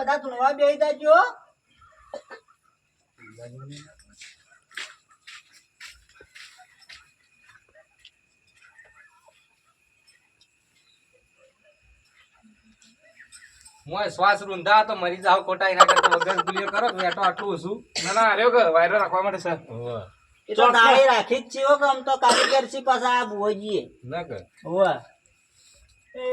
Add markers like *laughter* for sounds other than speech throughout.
બધા ધૂણવા બેહી જાજો. હું શ્વાસ રૂંધા તો મરી જાવ ખોટા એના કરતા વગર ગુલિયો કરો બેઠો આટલું ઓછું ના ના અરે કે વાયરો રાખવા માટે સર એ તો ગાળી રાખી જ છે હો કે આમ તો કારીગર છે પાછા આ ભોજીએ ના કર. હોવે. એ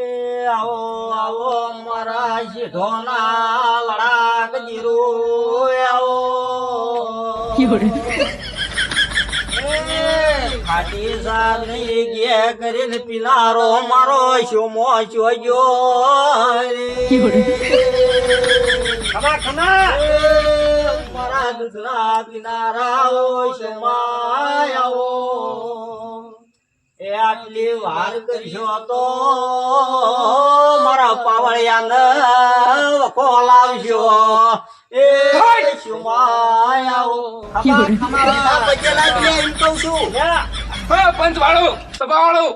આવો આવો મારા શેઠોના લડાક જીરો આવો. એ ખાટી સાગની ઘે કરીને પિલારો મારો શોમો શોજો ખમા ખમા. મારા દૂધના કિનારાઓ શમાયાઓ એ આટલી વાર કરશો તો મારા પાવળિયાને વખો લાવશો. એ શુમાયાઓ ખમા ખમા. પગે લાગી એમ કહું છું. હે પંચ વાળું સભા વાળું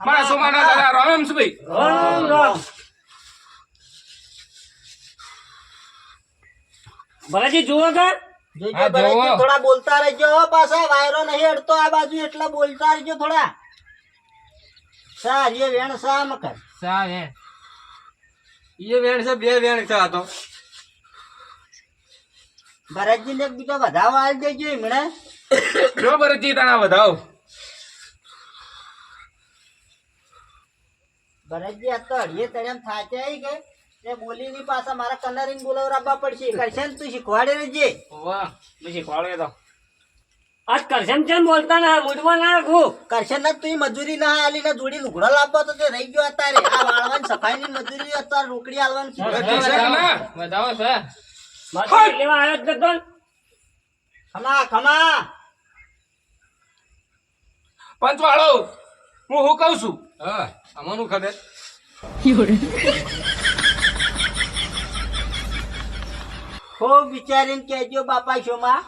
મારા સોમાના દાદા રામ છે ભાઈ રામ રામ. ભલાજી જુઓ. થોડા બોલતા રહેજો. પાછા વાયરો નહીં અડતો આ બાજુ એટલા બોલતા રહેજો થોડા. સા જે વેણ સા મકર સા વેણ. છે બે વેણ છે આ તો. ભરતજી ને બીજો વધાવો આલ દેજો એમણે જો ભરતજી તાણા વધાવ. ભરતજી આ તો અડીએ તળે થાચે આઈ કે એ બોલી ની પાછા મારા કનરીને બોલાવવા પડશે. કરશે ને તું શીખવાડે રહેજે વાહ પછી શીખવાડે તો. આજ કરશન ચમ બોલતા ના મૂડમાં ના રાખું. કરશે ને તું મજૂરી ના આલી ને જોડી લુગડો લાવવા તો તે રહી ગયો અત્યારે. આ વાળવાની સફાઈ ની મજૂરી અત્યારે રોકડી આલવાની છે. છે. બતાવો સર મારે લેવા આવ્યો જ નતો ખમા ખમા. પંચ વાળો હું હું કહું છું? હા અમારું ખબર ખૂબ વિચારીને કહેજો બાપા શોમાં.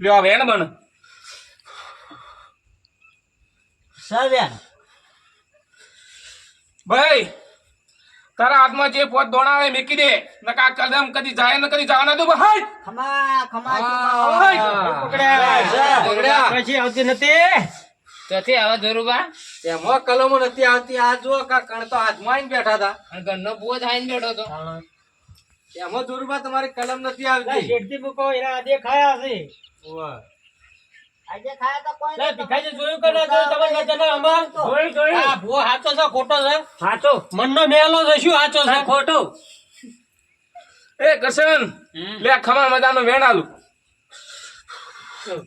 લ્યો વેણ બન સવ્યાન ભાઈ તારા હાથમાં જે પોત દોણાવે મેકી દે. નકા કદમ કદી જાય ન કદી જવા ના દો. ભાઈ ખમા ખમા હાય. પકડ્યા. પકડ્યા. પછી આવતી નથી. નથી આવા ધોરુબા એમાં કલમો નથી આવતી. આ જો કા કણ તો હાથમાં આઈને બેઠા હતા. અને ઘરનો બુઓ થાઈને બેઠો હતો. એમાં જોરુબા તમારી કલમ નથી આવતી. શેઠથી મૂકો એના દેખાયા છે ખોટો મનનો મેલો છે શું છે? ખોટો. એ કરશન. લે ખમા મજાનો વેણ આલું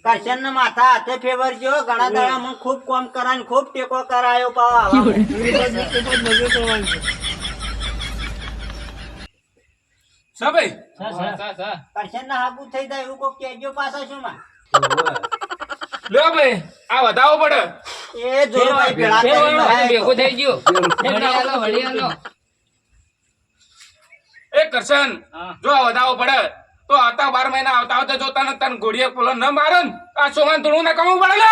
કરશન ને માથા હાથે ફેવરજો ઘણા દાડા મને ખૂબ કોમ કરાય ખૂબ ટેકો કરાયો પાવા કરશન ના હાગુ થઈ જાય એવું કોક કેજો પાછા શું માં? લ્યો ભાઈ આ વધાવો પડે. એ જો ભાઈ પેલા લાયા થઈ ગયો. વળી આલો વળી આલો એ કરશન જો આ વધાવો પડે તો આવતા બાર મહિના આવતા આવતા જોતા ને તને ઘોડીએ પોલો ન મારે ને. આ સોમાન ધૂણું ના કમવું પડે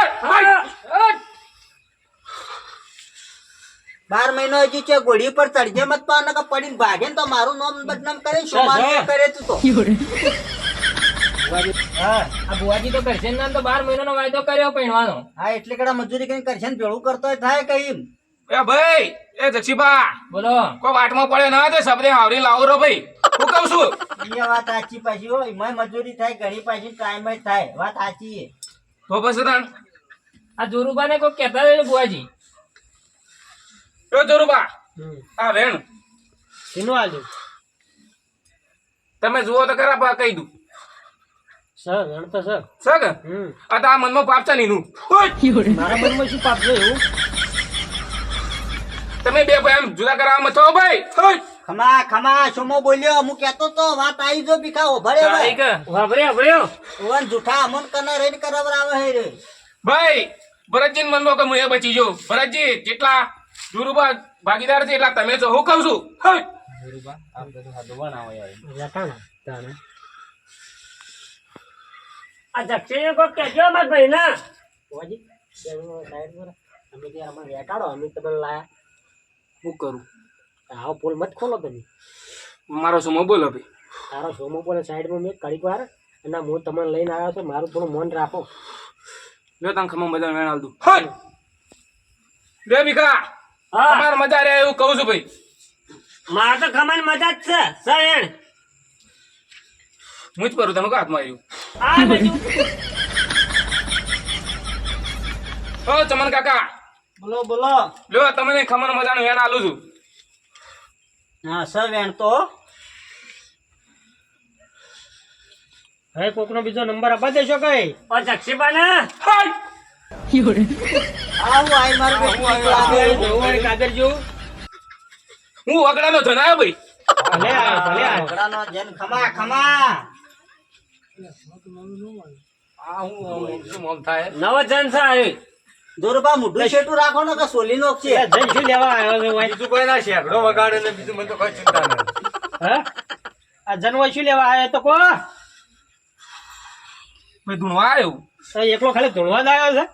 બાર મહિનો હજી છે ઘોડી પર ચડજે મત નકર પડીને ભાગે તો મારું નામ બદનામ કરે સોમાન કરે તું તો? *laughs* આ બુઆજી તો કરશે ને તો બાર મહિનાનો વાયદો કર્યો પહેણવાનો હા એટલે કડા મજૂરી કરીને કરશે ને ભેળું કરતો થાય કઈ એ ભાઈ એ જક્ષીબા બોલો. કોઈ વાટમાં પડે ના તે આવરી લાવો રો ભાઈ. હું કહું છું. એ વાત સાચી પાછી હોય મજૂરી થાય ઘણી પાછી ટાઈમ જ થાય. વાત સાચી તો પછી તાણ. આ જોરુબાને કોઈ કહેતા રહે ને બુઆજી એ જોરુબા આ વેણ. એનું આલ્યું? તમે જુઓ તો ખરા કહી દઉં. સર ગણતો સર સર હમ. આ તો મનમાં પાપ છે નીનું મારા મનમાં શું પાપ છે એવું? તમે બે ભાઈ આમ જુદા કરવા છો ભાઈ? હોય. ખમા ખમા સોમો બોલ્યો. હું કેતો તો વાત આવી જો ભીખા ભરે તારી કે. વાપરે વાપર્યો ઓવન જૂઠા અમન કને રહીને કરાવરાવે હે રે. ભાઈ ભરતજી મનમાં કે હું એ બચી જો ભરતજી જેટલા જુરુબા ભાગીદાર છે એટલા તમે છો. હું કહું છું. હોય. વેટાણા તાણે. આ દક્ષિણે કોક કહેજો અમાર ભાઈને. હોજી, બેનો સાઈડ અમે તો અમારે વેટાડો, અમે તમને લાયા. હું કરું? આવો પોલ મત ખોલો તમે. મારો સમો બોલો ભાઈ. તારો સોમો સાઈડમાં મેં કડીક વાર અને હું તમને લઈને આવ્યો છું મારું થોડું મન રાખો. લ્યો તને ખમા મજા વેણ આલ દઉં. બે લે હા. તમારે મજા રે એવું કહું છું ભાઈ. મારે તો ખમાન મજા જ છે સયણ હું જ કરું તને હાથમાં આવ્યું આ ઓ ચમન કાકા. બોલો બોલો. લો તમને ખમણ મજાનું વેણ આલું છું. હા સર વેણ તો. હવે કોકનો બીજો નંબર આપવા દેશો કઈ? ઓ જક્ષીબાને? હટ! આવું આઈ મારું. કાદર જેવું હું વગડાનો ધનાયો ભાઈ. ભલે આ ભલે આ ઢોકળાનો જેન ખમા ખમા. નવો જન છે આ દોરબા મોઢું રાખો ને કે સોલી નો છે? જન શું લેવા આવ્યો છે વાય? બીજું કોઈ ના શેકડો વગાડે ને બીજું મને તો કોઈ ચિંતા નહીં. હે? આ જન શું લેવા આવ્યો તો કો? ભાઈ ધૂણવા આવ્યો? એકલો ખાલી ધૂણવા જ આવ્યો છે.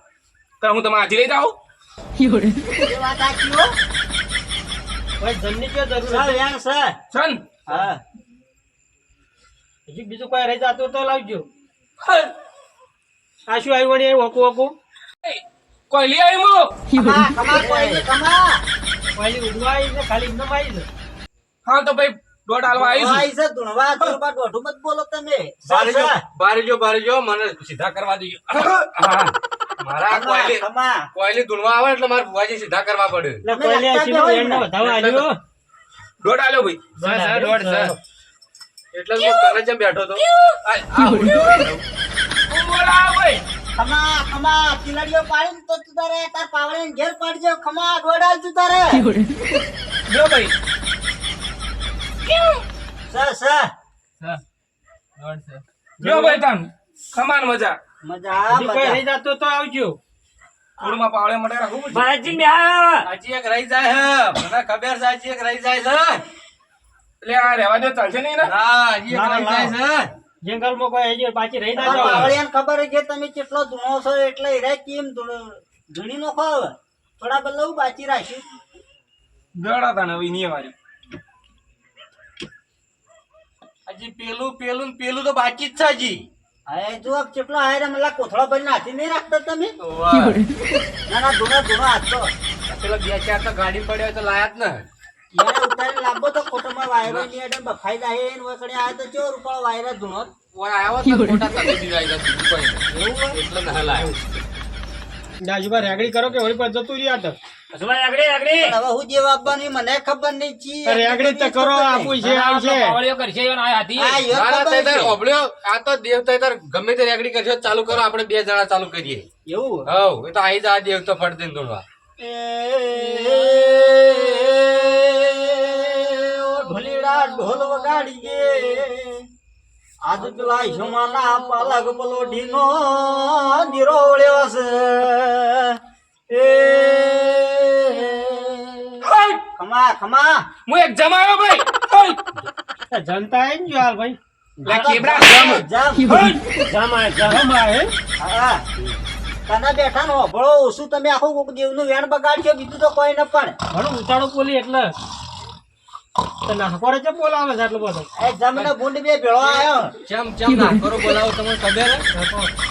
તો હું તમે આજે લઈ જાઉં? એ વાત ભાઈ જનની ક્યાં જરૂર છે? સર છન હા. હજી બીજું કોઈ રહી જતું તો લાવજો! આ શું આવ્યું વળી વકુ વકુ કોઈલી આવી ઉડવા છે ખાલી એકદમ આવી છે હા તો ભાઈ દોઢ હાલવા આવી છે ધૂણવા દોરબા દોઢું મત બોલો તમે. બારજો બારજો જો જો મને સીધા કરવા દઈએ. મારા કોઈલી કોઈલી ધૂણવા આવે એટલે મારે ભુવાજી સીધા કરવા પડે. એમને ને? વધાવા આલ્યો. દોઢ ભાઈ. દોઢ. એટલે હું તને જેમ બેઠો તો આ, આ, હું બોલા ભાઈ. ખમા ખમા કિલડીઓ પાડીને તો તું તારે તાર પાવડે ઘેર પાડજો. ખમા દોડાલ તું તારે. લ્યો ભાઈ. સર સર લ્યો ભાઈ તન ખમાન મજા. મજા મજા. રહી જતું તો આવજો. થોડુંમાં પાવડે બે એક રહી જાય હે. મને ખબર છે હજી એક રહી જાય છે એટલે આ રહેવા દે ચાલશે નહીં ને? હા રહી ના. જાય છે. જંગલમાં કોઈ હજી પાછી રહી ના જાવ પાવડિયાને ખબર છે તમે કેટલો ધૂણો છો એટલે હીરા કેમ? ધૂણો- ધૂણી નો ખાવ થોડા બદલાવું બાચી રાખ્યું દડા તને હવે નહીં વારી હજી પેલું પેલું ને પેલું તો બાકી જ છે હજી. હવે જો કેટલો હારે મને કોથળો ભરી નાખી નહીં રાખતા તમે. ના ના ધૂણો ધૂણો તો. પેલા બે ચાર તો ગાડી પડ્યો હોય તો લાયા જ ને. યારે ઉતારી લાંબો તો ખોટોમાં વાયરો ની. અડે બફાઈ જાય ને વખડે આ તો ચો રૂપાળો વાયરો ધૂણો. ઓય આવ્યો તો ખોટા તમે દીધા હતા, બીજું કોઈ નહીં. એવું હોય? એટલે ના લાયો. રાજુભા રેગડી કરો કે હોળી પર જતું રહ્યા તો? પણ હવે હું જવાબ આપવાની મને ખબર નહીં ચી રેગડી તો કરો આપું છે આવશે. કરશે હાથી છે. ઓબળ્યો. આ તો દેવ ગમે તે રેગડી કરશો ચાલુ કરો આપણે બે જણા ચાલુ કરીએ. એવું? હવ એ તો આઈ જા દેવ તો ફટ દોડવા. ઢોલીડા ઢોલ વગાડીએ. આજ પેલા હિમાના પાલક પલોઢીનો દીરો વળ્યો છે એ ખમા ખમા. હું એક જમાયો ભાઈ. જનતા એ જો હાલ ભાઈ. કેબડા જમ. જામ. જમાય જમાય હા. તને બેઠા નો ભળો ઓછું તમે આખું કોક દેવનું વેણ બગાડશો બીજું તો કોઈ ન પણ ઘણું ઉતાળો બોલી એટલે. નાખોરે છે બોલાવે છે આટલો બધો એ જમને ભૂંડ બે ભેળો આવ્યો ચમ ચમ ના બોલાવો તમને ખબર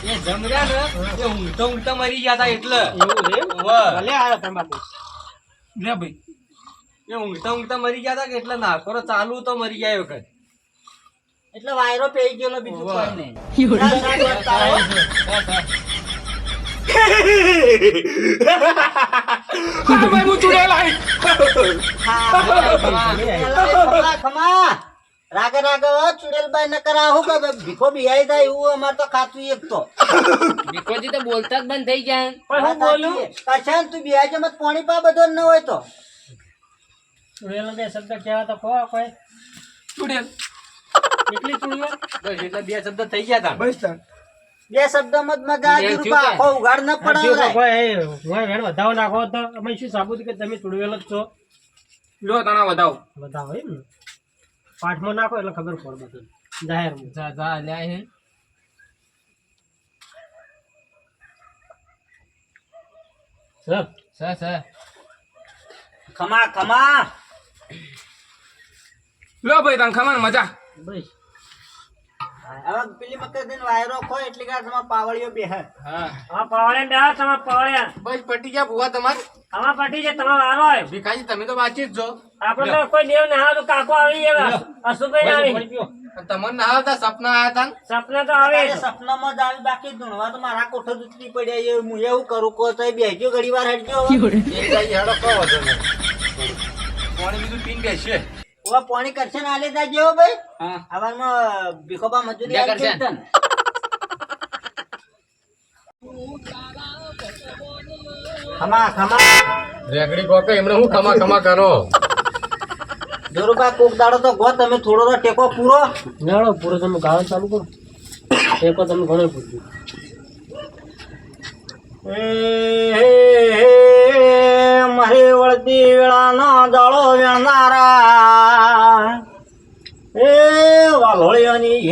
એ જમર્યા ને એ ઊંઘતા ઊંઘતા મરી ગયા હતા એટલે એવું છે એમ? વાહ. ભલે આવ્યો તમે લે ભાઈ એ ઊંઘતા ઊંઘતા મરી ગયા હતા કે એટલે ના ચાલુ તો મરી ગયા વખત એટલે વાયરો પેઈ ગયો બીજું. કોઈ નહીં. *laughs* હા *laughs* ચૂડેલ. રાગે રાગે ચુડેલભાઈ ને કરા હું કે ભીખો બિહાઈ જાય એવું અમાર તો ખાતું એક તો ભીખોજી તો બોલતા જ બંધ થઈ જાય પણ હું બોલું કશાન તું બિહાઈ મત પાણી પા બધો ન હોય તો ચુડેલ બે શબ્દ કહેવા તો કહો કોઈ ચુડેલ એટલી ચુડેલ બસ એટલે બે શબ્દ થઈ ગયા હતા બસ. બે શબ્દ મત મજા બેન આખો ઉઘાડ ન પડાવે કોઈ હું વેણ વધાવો નાખો તો. અમે શું સાબુત કે તમે ચૂડવેલો જ છો? લો તને વધાવો. વધાવો એમ ને? પાઠમાં નાખો એટલે ખબર પડે બધું. જાહેર જા જા લ્યા હે. સર? સર સર ખમા ખમા. લો ભાઈ તને ખમા મજા. બસ. હવે પેલી મકર દિન વાયરો ખોય એટલી કાર તમારે પાવળીઓ બેહે. હા. આ પાવળે બે તમારે પાવળે બસ પટી ગયા ભુવા તમારે? આમાં પટી છે તમારો વારો હોય ભીખાજી તમે તો વાંચી જ છો આપણે તો કોઈ દેવ ને હા કાકો આવી ગયા અશુભાઈ આવી. તમને ના આવતા સપના આવ્યા તા સપના તો આવે સપનામાં જ આવી બાકી ધૂણવા તો. મારા કોઠો દૂતરી પડ્યા એ હું એવું કરું કો તો બેસજો ઘડી વાર હટજો હેડો કહો પાણી બીજું પીને બેસીએ. હવે પાણી કરશે ને આલે તા જેવો ભાઈ? હા. હવારમાં ભીખોબા મજૂરી આપી કરશે. ખમા ખમા. રેગડી કોકે એમને હું ખમા ખમા કરો? જોરુબા કોક દાડો તો ગો તમે થોડો તો ટેકો પૂરો. જાણો પૂરો તમે ગાળો ચાલુ કરો. ટેકો તમે ઘણો પૂરો. એ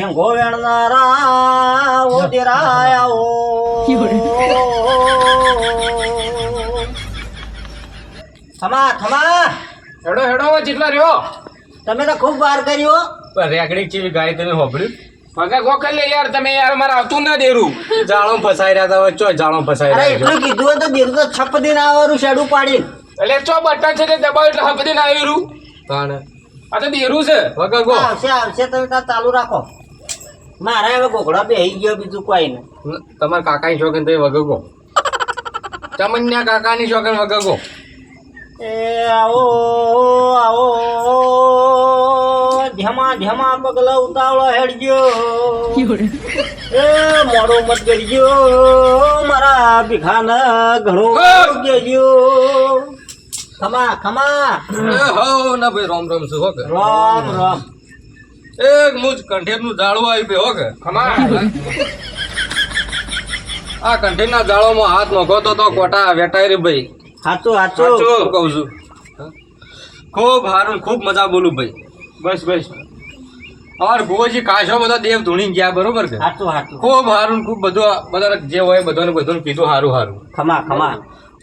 હેંગો વેણનારા ઓ થમા થમા. હેડો હેડો જેટલા રહ્યો. તમે તો ખૂબ વાર કર્યો. પણ રેગડી ગાય તમે હોભળ્યું? પગા ગોકલ લે યાર તમે યાર મારે આવતું ના દેરું. જાળો ફસાઈ રહ્યા હતા ચો જાળો ફસાઈ રહ્યા એટલું કીધું તો તો છપ દિન આવવાનું શેડું પાડી એટલે ચો બટન છે તે દબાવ એટલે હપદી ના આવ્યું તાણ આ તો દેરું છે. વગર ગો. આવશે આવશે તમે ચાલુ રાખો. મારે હવે ગોખડો બેહી ગયો બીજું કોઈ નહીં. તમારા કાકાની શોખીન તો વગગો. ચમન્યા કાકાની શોખીન વગગો. એ આવો આવો ધ્યામા ધ્યામા પગલા ઉતાવળો હેડજો. એ મોડો મત કરજો મારા ભીખાને ઘણું ગયો ખમા ખમા. હો ના ભાઈ રોમ રામ હો રામ રામ. એક મુજ કંઠેરનું જાળું આવી ગયું હો કે? ખમા આ કંઠેરના જાળોમાં હાથ નોખો તો તો કોટા વેટાય રે ભાઈ. હાચું હાચું. સાચું કહું છું. ખૂબ હારું ખૂબ મજા બોલું ભાઈ. બસ બસ. અમારે ભુવોજી કાશો બધા દેવ ધૂણી ગયા બરોબર કે? હાચું હાચું. ખૂબ હારું ખૂબ બધું બધા જે હોય બધાને બધાને કીધું હારું હારું. ખમા ખમા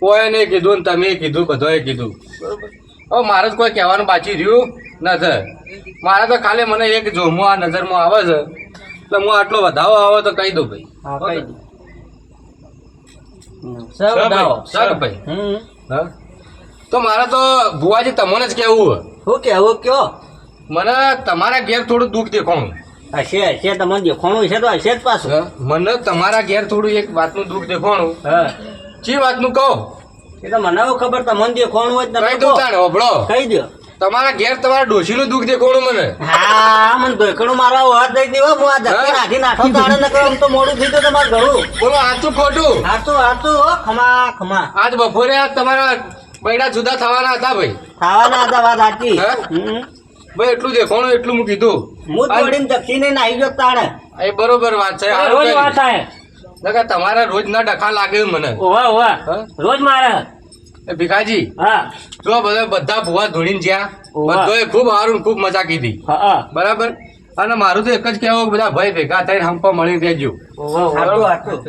કોઈ નહીં કીધું ને તમે કીધું બધાએ કીધું. બરોબર? હવે મારે કોઈ કહેવાનું બાકી રહ્યું નથી. મારે તો ખાલી મને એક જોમો આ નજરમાં આવે છે. એટલે હું આટલો વધાવો આવે તો કહી દઉં ભાઈ. હા કઈ દે સર ભાઈ, સર ભાઈ. હા. તો મારે તો ભુવાજી તમને જ કહેવું શું કેવું કયો? મને તમારા ઘેર થોડું દુઃખ દેખાણું. હશે હશે તમને દેખાણું હશે તો હશે જ પાછું. મને તમારા ઘેર થોડું એક વાતનું દુઃખ દેખાણું. હા. ચી વાતનું કહો? એ તો મને ખબર તમને દેખાણું હોય તમે કહી દઉં કહો. તાણે હોભળો. કહી દો તમારા ઘેર તમારા ડોશીનું દુઃખ દેખાણું મને. હા મને ધોકણું મારા હાથ દઈ દેવો હું આ ધક્કે નાખી નાખો તાણે નકર આમ તો મોડું થઈ ગયું તમારે ઘણું. બોલો સાચું ખોટું? હાચું હાચું હો ખમા ખમા. આજ બપોરે આ તમારા બૈડા જુદા થવાના હતા ભાઈ. ખાવાના હતા વાત સાચી. ભાઈ એટલું દેખાણું એટલું મૂકી કીધું. હું તોડીને દક્ષિણે નાહી ગયો તાણે. એ બરોબર વાત છે. વાત થાય. નકર તમારા રોજ ના ડખા લાગે મને. ઓવા ઓવા રોજ મારે? ભીખાજી હા. જો બધા બધા ભુવા ધોળીને જ્યાં. બધોએ ખૂબ સારું ખૂબ મજા કીધી. બરાબર? અને મારું તો એક જ કહેવું બધા ભાઈ ભેગા થઈને હંપા મળી રહેજો.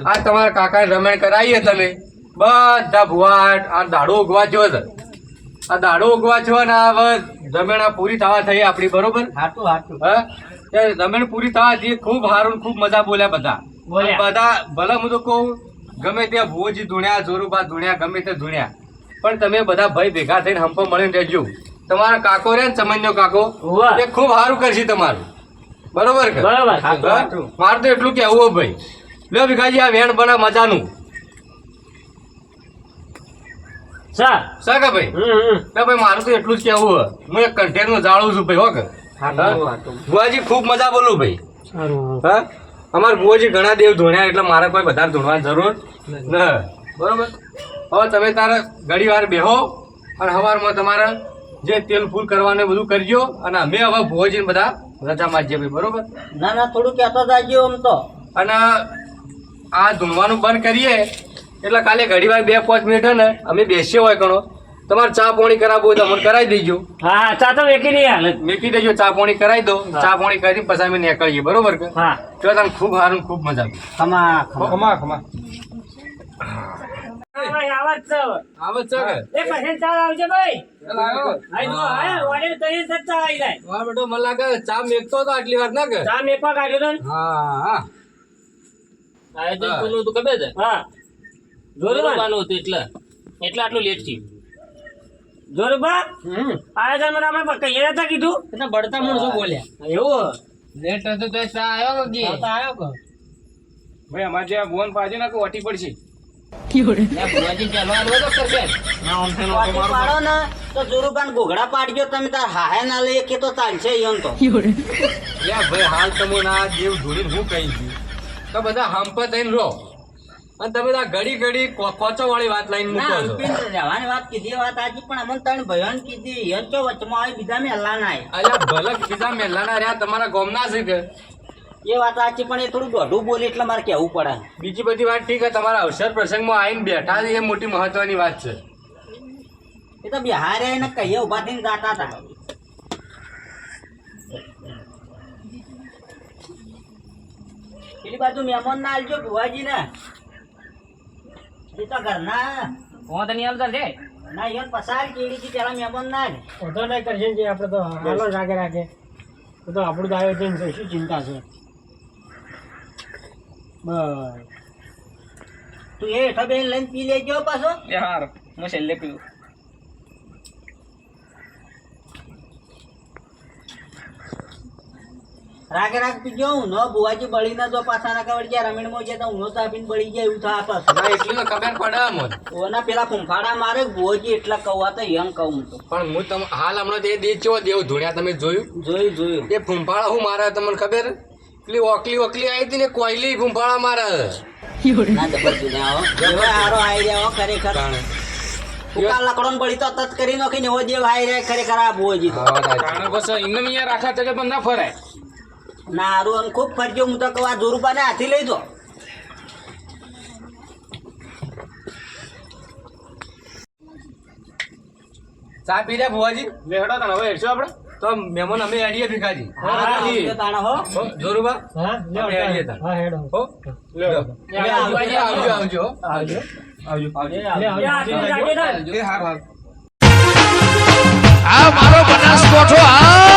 આ તમારા કાકા રમણ કરાવીએ તમે. બધા ભુવા આ દાડો ઉગવા છો આ દાડો ઉગવા છો ને આ બસ રમેણ આ પૂરી થવા થઈ આપણી બરોબર? હાચું હાચું હા? રમેણ પૂરી થવા જઈએ ખૂબ સારું ને ખૂબ મજા બોલ્યા બધા. બધા ભલે હું તો કહું ગમે ત્યાં ભોજ ધૂણ્યા જોરુબા ધૂણ્યા ગમે તે ધૂણ્યા. પણ તમે બધા ભાઈ ભેગા થઈને હંપો મળીને રહેજો. તમારા કાકો રે ને ચમનનો કાકો એ ખૂબ સારું કરશે તમારું. બરોબર. મારે તો એટલું કેવું ભાઈ. લો ભીખાજી આ વેણ બના મજાનું. સર સાકા ભાઈ? હમ હમ. ભાઈ મારું તો એટલું જ કેવું હે. હું એક કન્ટેનર જાળું છું ભાઈ હો કે? ભુવાજી ખૂબ મજા બોલું ભાઈ. સારું. હા? અમાર ભુવાજી ઘણા દેવ ધોણ્યા એટલે મારે કોઈ વધારે ધોણવાની જરૂર ન. બરોબર? હવે તમે તારે ઘડી વાર બેહો અને સવારમાં તમારે જે તેલ ફૂલ કરવાને બધું કરજો અને અમે હવે ભુવાજીને બધા રજા માજીએ ભાઈ બરોબર? ના ના થોડું કહેતો જાજો આમ તો. અને આ ધૂણવાનું બંધ કરીએ એટલે કાલે ઘડી વાર બે પાંચ મિનિટ ને અમે બેસીએ હોય ઘણો. તમારે ચા પાણી કરાવવું હોય તો મને કરાવી દેજો. હા હા ચા તો મેકી નહીં હાલ. મેકી દેજો ચા પાણી કરાવી દો. ચા પાણી કરી પછી અમે નીકળીએ બરોબર કે? હા. તો તમને ખૂબ સારું ખૂબ મજા આવી. ખમા ખમા. ખમા ચા મેકતો હતો આટલી વાર ના કે? ચા મેકવા કાઢ્યો? હા હા. પેલું તો ખબર છે? હા. જોરવાનું હતું એટલે. એટલે આટલું લેટ થયું. જોરુબા આયોજનમાં આપણે કહીએ હતા કીધું? એટલે બળતા માણસો બોલ્યા. એવું લેટ હતું તો આવ્યો કે આવ્યો કે. ભાઈ અમારે જે આ ભુવન પાજી ના વટી પડશે. ત્યાં ભુવાજી ચાલવા આવ્યો તો કરશે. પાટી પાડો ને તો જોરુબાન ઘોઘડા પાડજો તમે તાર હાહે ના લઈએ કે તો ચાલશે ઈયોન તો. યા ભાઈ હાલ તમે ના જીવ ધોરી હું કહી ગયું. તો બધા હંપ થઈને રહો. અને તમે તો ઘડી ઘડી કોચો વાળી વાત લઈને મૂકો છો. રહેવાની વાત કીધી વાત આજી પણ અમન તણ ભયન કીધી. યચો વચમાં આવી બીજા મેલા ના. અલ્યા ભલક બીજા મેલાના રહ્યા તમારા ગોમના છે કે? એ વાત આજી પણ એ થોડું દોઢું બોલે એટલે મારે કહેવું પડે. બીજી બધી વાત ઠીક છે તમારા અવસર પ્રસંગમાં આવીને બેઠા છે એ મોટી મહત્વની વાત છે. એ તો બિહારે એને કહીએ ઊભા થઈને જાતા હતા. પેલી બાજુ મહેમાન ના આવજો ભુવાજી ને એ તો ઘરના. હું તો નહીં આવતા છે ના ઈયોન પસાર કેડી થી પેલા મહેમાન ના ઓટો નહીં કરશે જે આપણે તો હાલો રાગે રાગે. તો તો આપણું જ આયોજન છે શું ચિંતા છે? બસ. તું એ હેઠો બેન લઈને પી લેજો પાછો. હાર હું છેલ્લે પીવું. રાગે રાગ પીજો હું ન બુવાજી બળી ના જો પાછા ના કવડ ગયા રમીણ મો જતા હું તો આપીને બળી જાય એવું થા પાછું. ના એટલી તો ખબર પડે અમને ઓના પેલા ફૂંફાડા મારે બુવાજી એટલા કહું તો એમ કહું તો. પણ હું તમ હાલ હમણાં તે દે ચો દેવ ધુણ્યા તમે જોયું? જોયું જોયું. એ ફૂંફાડા હું મારા તમને ખબર? પેલી ઓકલી ઓકલી આવી હતી ને કોયલી ફૂંફાળા મારે. ના આવો આઈ રહ્યા હો ખરેખર. ઉકા લકડો ને બળી તો તત કરી નાખી ને દેવ આઈ રહ્યા ખરેખર આ ભુવાજી તો. બસ રાખા તકે પણ ના ફરાય. ના હારું અને ખૂબ ફરજો હું તો કહું આ જોરુબાને હાથી લઈ દો. ચા પી રહ્યા ભુવાજી? લે હેડો તને હવે હેડશો આપણે? તો મહેમાન અમે એડીએ ભીખાજી. હા હો હો, જોરુબા? હા આપણે હેડીએ તાણ. હા હેડો. હો આવજો, આવજો. આવજો આવજો આવજો. આ મારો બનાસકોઠો આ